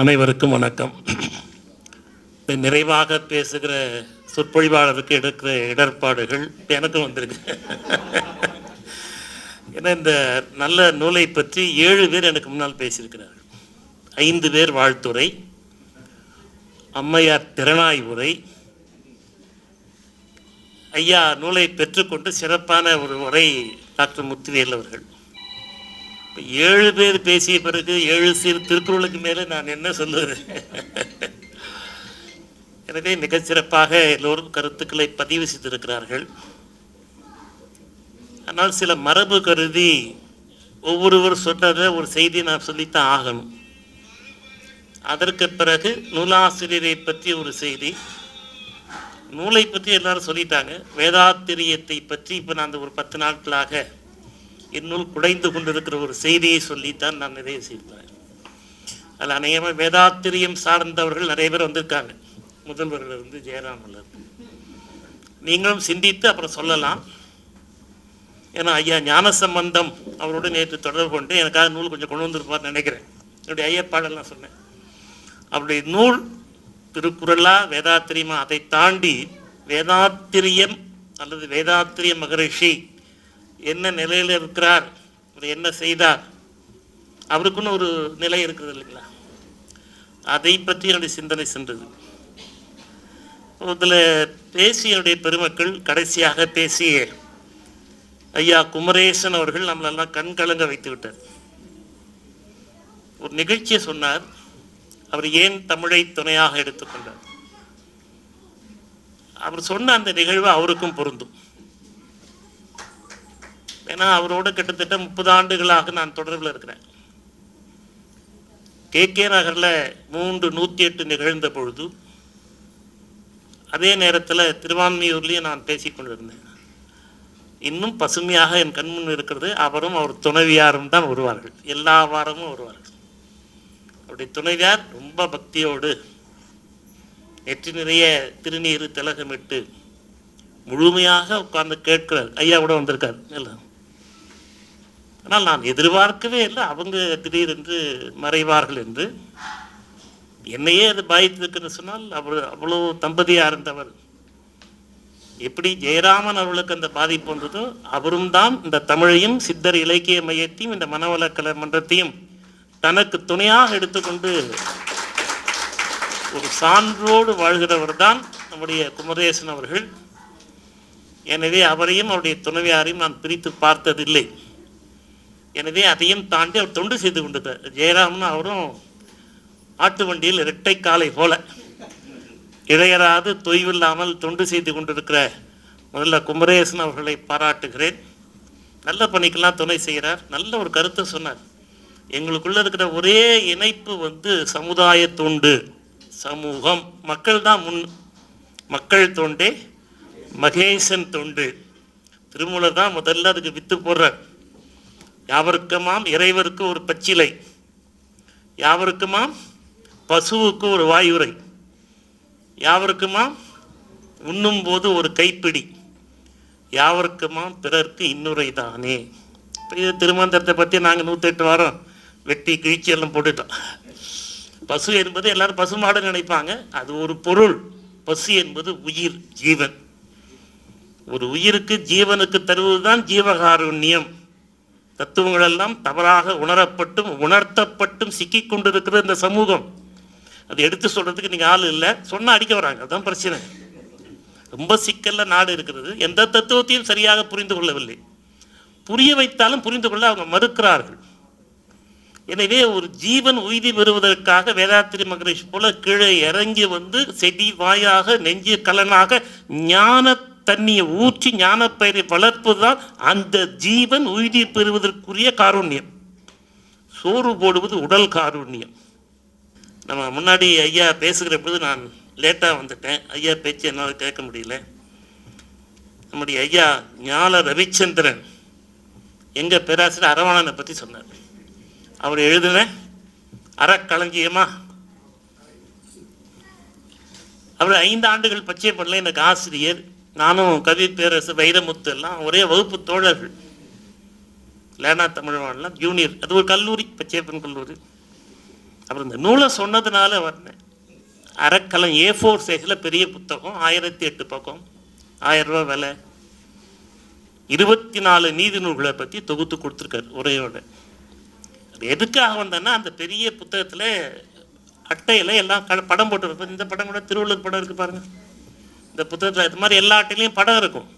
அனைவருக்கும் வணக்கம். இந்த நிறைவாக பேசுகிற சொற்பொழிவாளருக்கு எடுக்கிற இடர்பாடுகள் எனக்கும் வந்திருக்கு. ஏன்னா இந்த நல்ல நூலை பற்றி ஏழு பேர் எனக்கு முன்னால் பேசியிருக்கிறார்கள். ஐந்து பேர் வாழ்த்துரை அம்மையார் திறனாய் உரை ஐயா நூலை பெற்றுக்கொண்டு சிறப்பான ஒரு உரை டாக்டர் முத்துவேல் அவர்கள். ஏழு பேர் பேசிய பிறகு ஏழு சிறு திருக்குறளுக்கு மேலே நான் என்ன சொல்லுவது எனவே மிகச்சிறப்பாக எல்லோரும் கருத்துக்களை பதிவு செய்திருக்கிறார்கள். ஆனால் சில மரபு கருதி ஒவ்வொருவர் சொன்னதை ஒரு செய்தி நான் சொல்லித்தான் ஆகணும். அதற்கு பிறகு நூலாசிரியரை பற்றி ஒரு செய்தி. நூலை பற்றி எல்லாரும் சொல்லிட்டாங்க. வேதாத்திரியத்தை பற்றி இப்போ நான் அந்த ஒரு பத்து நாட்களாக இந்நூல் குடைந்து கொண்டிருக்கிற ஒரு செய்தியை சொல்லித்தான் நான் நிறைய செய்தேன் அதில் அநேகமாக வேதாத்திரியம் சார்ந்தவர்கள் நிறைய பேர் வந்திருக்காங்க. முதல்வர்கள் இருந்து ஜெயராமில் இருந்து. நீங்களும் சிந்தித்து அப்புறம் சொல்லலாம். ஏன்னா ஐயா ஞான சம்பந்தம் அவரோட நேற்று தொடர்பு கொண்டு எனக்காக நூல் கொஞ்சம் கொண்டு வந்திருப்பார்னு நினைக்கிறேன். என்னுடைய ஐயப்பாடெல்லாம் சொன்னேன். அவருடைய நூல் திருக்குறளா வேதாத்திரியமா அதை தாண்டி வேதாத்திரியம் அல்லது வேதாத்திரிய மகரிஷி என்ன நிலையில் இருக்கிறார் அவர் என்ன செய்தார் அவருக்குன்னு ஒரு நிலை இருக்கிறது இல்லைங்களா? அதை பற்றி என்னுடைய சிந்தனை சென்றது. அதில் பேசிய என்னுடைய பெருமக்கள் கடைசியாக பேசிய ஐயா குமரேசன் அவர்கள் நம்மளெல்லாம் கண் கலங்க வைத்து விட்டார். ஒரு நிகழ்ச்சியை சொன்னார். அவர் ஏன் தமிழை துணையாக எடுத்துக்கொண்டார்? அவர் சொன்ன அந்த நிகழ்வு அவருக்கும் பொருந்தும். ஏன்னா அவரோட கிட்டத்தட்ட முப்பது ஆண்டுகளாக நான் தொடர்பில் இருக்கிறேன். கே கே நகரில் மூன்று நூற்றி எட்டு நிகழ்ந்த பொழுது அதே நேரத்தில் திருவான்மியூர்லேயும் நான் பேசிக் கொண்டிருந்தேன். இன்னும் பசுமையாக என் கண்முன் இருக்கிறது அவரும் அவர் துணைவியாரும் தான் வருவார்கள். எல்லா வாரமும் வருவார்கள். அவருடைய துணைவியார் ரொம்ப பக்தியோடு நெற்றி நிறைய திருநீர் திலகமிட்டு முழுமையாக உட்கார்ந்து கேட்கிறார். ஐயா கூட வந்திருக்கார். இல்லை ஆனால் நான் எதிர்பார்க்கவே இல்லை. அவங்க திடீரென்று மறைவார்கள் என்று. என்னையே அது பாதித்திருக்குன்னு சொன்னால் அவர் அவ்வளோ தம்பதியாக இருந்தவர். எப்படி ஜெயராமன் அவர்களுக்கு அந்த பாதிப்பு வந்ததோ அவரும் தான் இந்த தமிழையும் சித்தர் இலக்கிய மையத்தையும் இந்த மனவளக்கலை மன்றத்தையும் தனக்கு துணையாக எடுத்துக்கொண்டு ஒரு சான்றோடு வாழ்கிறவர் தான் நம்முடைய குமரேசன் அவர்கள். எனவே அவரையும் அவருடைய துணைவியாரையும் நான் பிரித்து பார்த்ததில்லை. எனவே அதையும் தாண்டி அவர் தொண்டு செய்து கொண்டிருக்கார் ஜெயராமன் அவரும் ஆட்டு வண்டியில் இரட்டை காலை போல இடையராது தொய்வில்லாமல் தொண்டு செய்து கொண்டிருக்கிற முதல்ல குமரேசன் அவர்களை பாராட்டுகிறேன். நல்ல பணிக்கெல்லாம் துணை செய்கிறார். நல்ல ஒரு கருத்தை சொன்னார். எங்களுக்குள்ள இருக்கிற ஒரே இணைப்பு வந்து சமுதாய தொண்டு சமூகம். மக்கள் தான் முன் மக்கள் தொண்டே மகேசன் தொண்டு. திருமூலர் தான் முதல்ல அதுக்கு வித்து போடுறார். யாவருக்குமாம் இறைவருக்கு ஒரு பச்சிலை. யாவருக்குமாம் பசுவுக்கு ஒரு வாயுரை. யாவருக்குமாம் உண்ணும் போது ஒரு கைப்பிடி. யாவருக்குமாம் பிறர்க்கு இன்னுரை தானே. இப்போ இது திருமந்திரத்தை பற்றி நாங்கள் நூற்றெட்டு வாரம் வெட்டி கிழிச்சி எல்லாம் போட்டுட்டோம். பசு என்பது எல்லாரும் பசுமாடு நினைப்பாங்க. அது ஒரு பொருள். பசு என்பது உயிர் ஜீவன். ஒரு உயிருக்கு ஜீவனுக்கு தருவதுதான் ஜீவகாருண்யம். தத்துவங்கள் எல்லாம் தவறாக உணரப்பட்டும் உணர்த்தப்பட்டும் சிக்கி கொண்டிருக்கிற இந்த சமூகம். அது எடுத்து சொல்கிறதுக்கு நீங்கள் ஆள் இல்லை. சொன்னால் அடிக்க வராங்க. அதுதான் பிரச்சனை. ரொம்ப சிக்கலில் நாடு இருக்கிறது. எந்த தத்துவத்தையும் சரியாக புரிந்து கொள்ளவில்லை. புரிய வைத்தாலும் புரிந்து கொள்ள அவங்க மறுக்கிறார்கள். எனவே ஒரு ஜீவன் உய்தி பெறுவதற்காக வேதாத்திரி மகரிஷ் போல கீழே இறங்கி வந்து செடி வாயாக நெஞ்சு கலனாக ஞான தண்ணியை ஊற்றி ஞானப்பயிரை வளர்ப்பதுதான் அந்த ஜீவன் உயிர் பெறுவதற்குரிய காருண்யம். சோறு போடுவது உடல் காருண்யம். நம்ம முன்னாடி ஐயா பேசுகிற பொழுது நான் லேட்டாக வந்துட்டேன். ஐயா பேச்சு என்னால் கேட்க முடியல. நம்முடைய ஐயா ஞான ரவிச்சந்திரன் எங்கள் பேராசிரியர் அரவணனை பற்றி சொன்னார். அவர் எழுதின அறக்களஞ்சியமா? அவர் ஐந்து ஆண்டுகள் பச்சை பண்ணல எனக்கு ஆசிரியர். நானும் கவி பேரரசு வைரமுத்து எல்லாம் ஒரே வகுப்பு தோழர்கள். லேனா தமிழ்வான்லாம் ஜூனியர் அது ஒரு கல்லூரி பச்சையப்பன் கல்லூரி. அப்புறம் இந்த நூலை சொன்னதுனால வந்தேன். அறக்கலம் ஏ ஃபோர் சைஸில் பெரிய புத்தகம் ஆயிரத்தி எட்டு பக்கம் ஆயிரம் ரூபாய் விலை. இருபத்தி நாலு நீதி நூல்களை பற்றி தொகுத்து கொடுத்துருக்காரு உரையோட. அது எதுக்காக வந்தேன்னா அந்த பெரிய புத்தகத்தில் அட்டையில் எல்லாம் க படம் போட்டு இந்த படம் கூட திருவள்ளுவர் படம் இருக்குது பாருங்கள் இந்த புத்தகத்தில் இது மாதிரி எல்லா படம் இருக்கும்.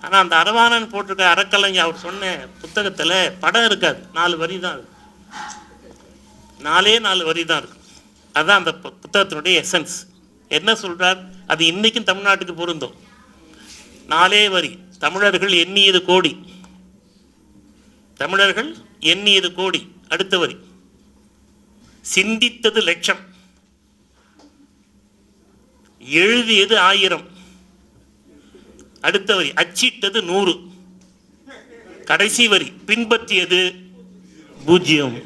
ஆனால் அந்த அரவாணன் போட்டிருக்க அறக்கலைஞர் அவர் சொன்ன புத்தகத்தில் படம் இருக்காது. நாலு வரி தான் இருக்கும் நாலே நாலு வரி தான் இருக்கும் அதுதான் அந்த பு- புத்தகத்தினுடைய எசன்ஸ் என்ன சொல்கிறார் அது இன்றைக்கும் தமிழ்நாட்டுக்கு பொருந்தும். நாலே வரி. தமிழர்கள் எண்ணியது கோடி. தமிழர்கள் எண்ணியது கோடி. அடுத்த வரி. சிந்தித்தது லட்சம். எழுதியது ஆயிரம். அடுத்த வரி அச்சிட்டது நூறு. கடைசி வரி பின்பற்றியது பூஜ்ஜியம்.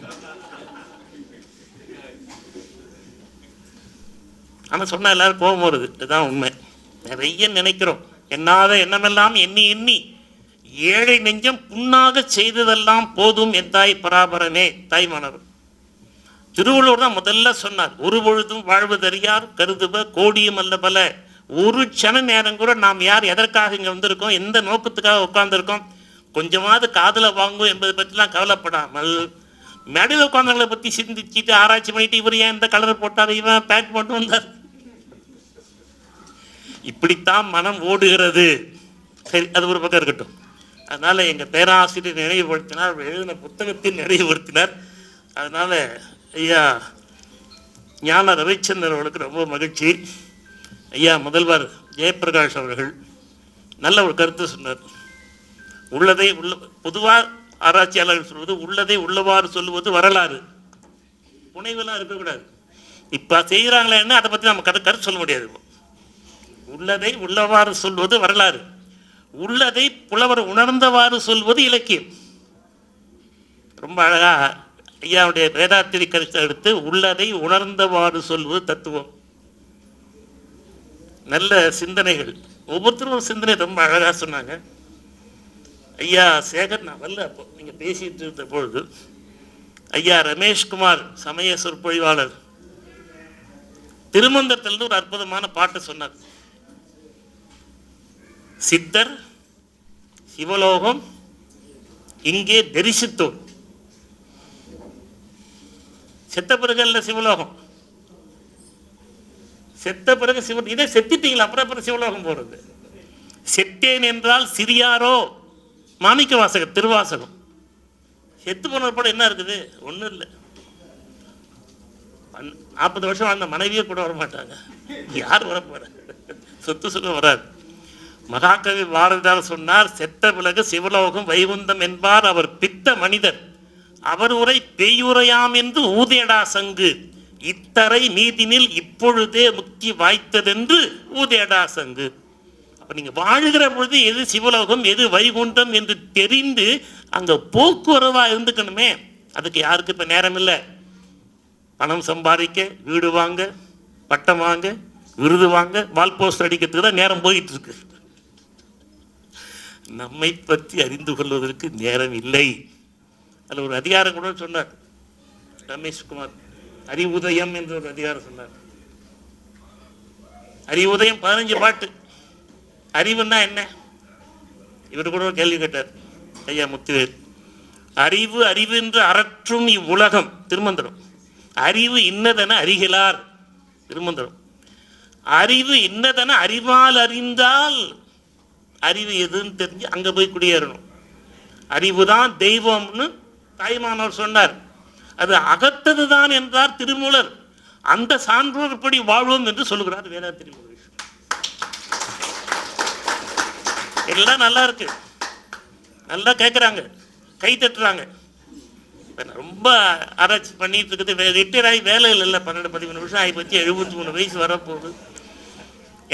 ஆனால் சொன்னால் எல்லாரும் கோபம் வருது. இதுதான் உண்மை. நிறைய நினைக்கிறோம். எண்ணாத எண்ணமெல்லாம் எண்ணி எண்ணி ஏழை நெஞ்சம் புண்ணாக செய்ததெல்லாம் போதும் என் தாய் பராபரனே தாய்மானவர் திருவள்ளுவர் தான் முதல்ல சொன்னார் ஒரு பொழுதும் வாழ்வதறியார் கருதுவ கோடியும் அல்ல பல. ஒரு க்ஷண நேரம் கூட நாம் யார் எதற்காக இங்கே வந்திருக்கோம் எந்த நோக்கத்துக்காக உட்கார்ந்துருக்கோம் கொஞ்சமாவது காதில் வாங்கும் என்பதை பற்றிலாம் கவலைப்படாமல் மேடையில் உட்காந்தவங்களை பற்றி சிந்திச்சுட்டு ஆராய்ச்சி பண்ணிட்டு இவர் ஏன் இந்த கலர் போட்டார் இவன் பேக் போட்டு வந்தார்? இப்படித்தான் மனம் ஓடுகிறது. சரி அது ஒரு பக்கம் இருக்கட்டும். அதனால் எங்கள் பேராசிரியர் நினைவுபடுத்தினார் எழுதின புத்தகத்தில் நினைவுபடுத்தினார். அதனால் ஐயா ஞான ரவிச்சந்திரன் அவர்களுக்கு ரொம்ப மகிழ்ச்சி. ஐயா முதல்வர் ஜெயபிரகாஷ் அவர்கள் நல்ல ஒரு கருத்து சொன்னார். உள்ளதை உள்ள பொதுவாக ஆராய்ச்சியாளர்கள் சொல்வது உள்ளதை உள்ளவாறு சொல்லுவது வரலாறு. புனைவெல்லாம் இருக்கக்கூடாது. இப்போ செய்கிறாங்களேன்னு அதை பற்றி நம்ம கதை கருத்து சொல்ல முடியாது. உள்ளதை உள்ளவாறு சொல்வது வரலாறு. உள்ளதை புலவர் உணர்ந்தவாறு சொல்வது இலக்கியம். ரொம்ப அழகாக ஐயாவுடைய வேதாத்திரி கருத்தை எடுத்து உள்ளதை உணர்ந்தவாறு சொல்வது தத்துவம். நல்ல சிந்தனைகள். ஒவ்வொருத்தரும் சிந்தனை ரொம்ப அழகாக சொன்னாங்க. ஐயா சேகர் நான் வரல அப்போ. நீங்க பேசிட்டு இருந்த பொழுது ஐயா ரமேஷ்குமார் சமய சொற்பொழிவாளர் திருமந்தத்திலிருந்து ஒரு அற்புதமான பாட்டு சொன்னார். சித்தர் சிவலோகம் இங்கே தரிசித்தோம் செத்த பிறகு இல்லை சிவலோகம். செத்த பிறகு சிவ இதை செத்திட்டீங்களா? அப்புறம் அப்புறம் சிவலோகம் போகிறது செத்தேன் என்றால் சிறியாரோ? மாணிக்க வாசகம் திருவாசகம். செத்து போன படம் என்ன இருக்குது? ஒன்றும் இல்லை. நாற்பது வருஷம் வாழ்ந்த மனைவியே கூட வர மாட்டாங்க யார் வர சொத்து சுகம் வராது. மகாகவி பாரதியார் சொன்னார் செத்த பிறகு சிவலோகம் வைகுந்தம் என்பார் அவர் பித்த மனிதர். அவர் உரை பெய்யுரையாம் என்று ஊதேடா சங்கு. இத்தரை நீதினில் இப்பொழுதே முக்தி வாய்த்ததென்று ஊதேடா சங்கு. அப்போ நீங்கள் வாழுகிற பொழுது எது சிவலோகம் எது வைகுண்டம் என்று தெரிந்து அங்கே போக்குவரவாக இருந்துக்கணுமே. அதுக்கு யாருக்கு இப்போ நேரம் இல்லை பணம் சம்பாதிக்க வீடு வாங்க பட்டம் வாங்க விருது வாங்க வால் போஸ்ட் அடிக்கிறதுக்கு தான் நேரம் போயிட்டு இருக்கு நம்மை பற்றி அறிந்து கொள்வதற்கு நேரம் இல்லை. அதில் ஒரு அதிகாரம் கூட சொன்னார். ரமேஷ்குமார் அறிவுதயம் என்று ஒரு அதிகாரம் சொன்னார். அறிவுதயம் பதினஞ்சு பாட்டு. அறிவுன்னா என்ன? இவர் கூட ஒரு கேள்வி கேட்டார். ஐயா முத்துவேல். அறிவு அறிவு என்று அறற்றும் இவ்வுலகம். திருமந்திரம். அறிவு இன்னதென அறிகிறார். திருமந்திரம். அறிவு இன்னதென அறிவால் அறிந்தால் அறிவு எதுன்னு தெரிஞ்சு அங்கே போய் குடியேறணும். அறிவுதான் தெய்வம்னு தாய்மானவர் சொன்னார் அது அகத்தது தான் என்றார் திருமூலர். அந்த சான்றோர் இப்படி வாழ்வோம் என்று சொல்லுகிறார் வேதா திருமூலர். எல்லாம் நல்லா இருக்கு. நல்லா கேட்குறாங்க கை தட்டுறாங்க. ரொம்ப ஆராய்ச்சி பண்ணிட்டு இருக்குது. ரிட்டையர் ஆகி வேலை இல்லை பன்னெண்டு பதிமூணு வருஷம் ஆகி போச்சு. எழுபத்தி மூணு வயசு வரப்போகுது.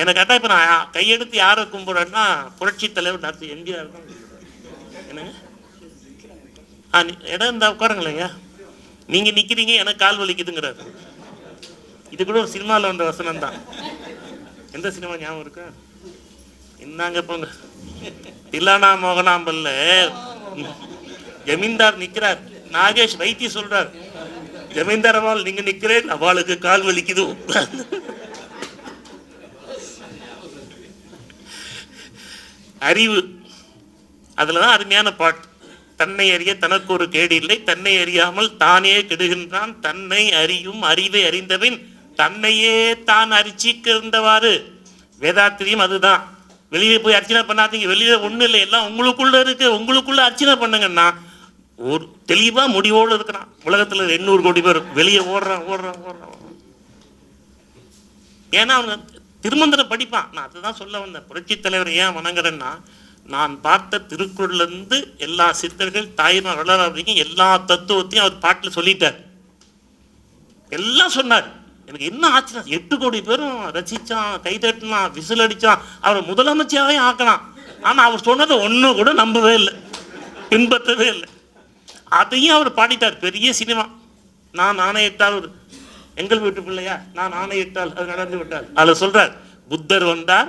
எனக்கு கேட்டால் இப்போ நான் கையெடுத்து யாரை கும்பிட்றேன்னா புரட்சி தலைவர் டாக்டர் எம்ஜிஆர் தான் என்னங்க ஆ இடம் இருந்தால் உட்காருங்களேங்க நீங்கள் நிற்கிறீங்க எனக்கு கால் வலிக்குதுங்கிறார். இது கூட ஒரு சினிமாவில் வந்த வசனம் தான். எந்த சினிமா ஞாபகம் இருக்கு? என்னங்க போங்க. தில்லானா மோகனாம்பல்ல ஜமீன்தார் நிற்கிறார் நாகேஷ் வைத்தி சொல்றார். ஜமீன்தார் அவள் நீங்க நிற்கிறேன் அவளுக்கு கால் வலிக்குது. அறிவு. அதுலதான் அருமையான பாட்டு. தன்னை அறிய தனக்கு ஒரு கேடு இல்லை தன்னை அறியாமல் தானே கெடுகின்றான். தன்னை அறியும் அறிவை அறிந்தவன் தன்னையே தான் அரிச்சிக்கிருந்தவாறு வேதாத்திரியும் அதுதான். வெளியே போய் அர்ச்சனை பண்ணாதீங்க. வெளியில ஒன்றும் இல்லை. எல்லாம் உங்களுக்குள்ள இருக்கு. உங்களுக்குள்ள அர்ச்சனை பண்ணுங்கன்னா ஒரு தெளிவா முடிவோடு இருக்கிறான் உலகத்துல எண்ணூறு கோடி பேர் வெளியே ஓடுறான் ஓடுறான் ஓடுறான். ஏன்னா அவங்க திருமந்திரம் படிப்பான். நான் அதுதான் சொல்ல வந்தேன். புரட்சி தலைவர் ஏன் வணங்குறேன்னா நான் பார்த்த திருக்குறள்லேருந்து எல்லா சித்தர்கள் தாய்மா வளர வரைக்கும் எல்லா தத்துவத்தையும் அவர் பாட்டில் சொல்லிட்டார். எல்லாம் சொன்னார். எனக்கு என்ன ஆச்சரியம். எட்டு கோடி பேரும் ரசித்தான் கை தட்டினான் விசில் அடிச்சான். அவரை முதலமைச்சராகவே ஆக்கினான் ஆனால் அவர் சொன்னதை ஒன்றும் கூட நம்பவே இல்லை. பின்பற்றவே இல்லை. அதையும் அவர் பாடிட்டார். பெரிய சினிமா. நான் ஆணையிட்டால் ஒரு எங்கள் வீட்டு பிள்ளையா? நான் ஆணையிட்டால் அது நடந்து விட்டால். அதில் சொல்கிறார் புத்தர் வந்தார்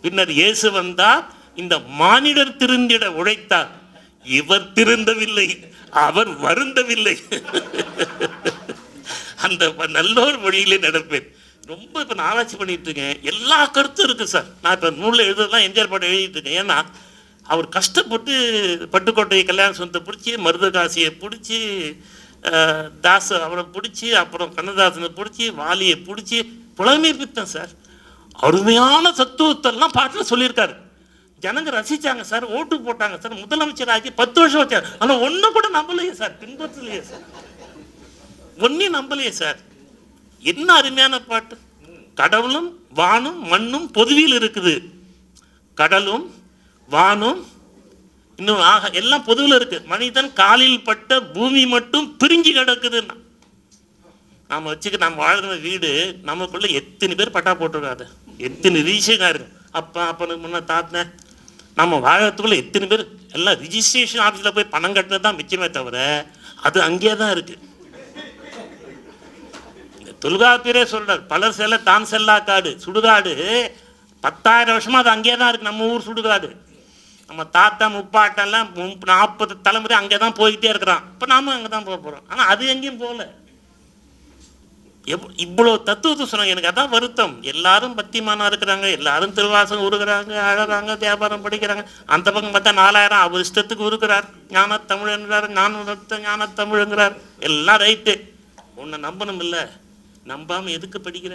பின்னர் இயேசு வந்தார் இந்த மானிடர் திருந்திட உழைத்தார். இவர் திருந்தவில்லை அவர் வருந்தவில்லை. அந்த நல்லோர் மொழியிலே நடப்பேன். ரொம்ப இப்போ நான் ஆராய்ச்சி பண்ணிட்டு இருக்கேன். எல்லா கருத்தும் இருக்கு சார். நான் இப்போ நூலில் எழுதுறதுலாம் எம்ஜிஆர் பாட்டு எழுதிட்டு இருக்கேன். ஏன்னா அவர் கஷ்டப்பட்டு பட்டுக்கோட்டை கல்யாண சொந்தத்தை பிடிச்சி மருதகாசியை பிடிச்சி அஹ், அவரை பிடிச்சி அப்புறம் கண்ணதாசனை பிடிச்சி வாலியை பிடிச்சி புலமை பித்தன் சார். அருமையான தத்துவத்தெல்லாம் பாட்டில் சொல்லியிருக்காரு. ஜனங்க ரசிச்சாங்க சார் ஓட்டு போட்டாங்க சார் முதலமைச்சர் ஆகி பத்து வருஷம் வச்சார். ஆனால் ஒன்றும் கூட நம்பலையே சார் பின்பற்றலையே சார். ஒன்றையும் நம்பலையே சார். என்ன அருமையான பாட்டு? கடவுளும் வானும் மண்ணும் பொதுவில் இருக்குது. கடலும் வானும் இன்னும் ஆக எல்லாம் பொதுவில் இருக்கு. மனிதன் காலில் பட்ட பூமி மட்டும் பிரிஞ்சு கிடக்குதுன்னா நாம் வச்சுக்க நம்ம வாழ்கிற வீடு நமக்குள்ள எத்தனை பேர் பட்டா போட்டிருக்காது எத்தனை ரிஜிஸ்ட்ரேஷன் இருக்கு அப்பா அப்பனுக்கு முன்னே தாத்தேன் நம்ம வாழறதுக்குள்ள எத்தனை பேர் எல்லாம் ரிஜிஸ்ட்ரேஷன் ஆஃபீஸில் போய் பணம் கட்டினது தான் மிச்சமே தவிர அது அங்கேயே தான் இருக்குது தொல்காப்பியரே சொல்கிறார் பலர் செல்ல தான் செல்லா காடு சுடுகாடு. பத்தாயிரம் வருஷமாக அது அங்கேயே தான் இருக்குது நம்ம ஊர் சுடுகாடு. நம்ம தாத்தா முப்பாட்டெல்லாம் முப்- நாற்பது தலைமுறை அங்கே தான் போய்கிட்டே இருக்கிறான். இப்போ நாம அங்கே தான் போக போகிறோம் ஆனால் அது எங்கேயும் போகல. எவ் இவ்வளோ தத்துவத்தை சொன்னாங்க எனக்கு அதான் வருத்தம். எல்லாரும் பத்திமானா இருக்கிறாங்க எல்லாரும் திருவாசம் உருகிறாங்க அழகிறாங்க வியாபாரம் படிக்கிறாங்க. அந்த பக்கம் பார்த்தா நாலாயிரம் அவர் இஷ்டத்துக்கு உருகிறார் ஞான தமிழ்ங்கிறார் ஞான ஞான தமிழ்ங்கிறார் எல்லாம் ரைட்டு. உன்னை நம்பணும் இல்லை நம்பாம எதுக்கு படிக்கிற?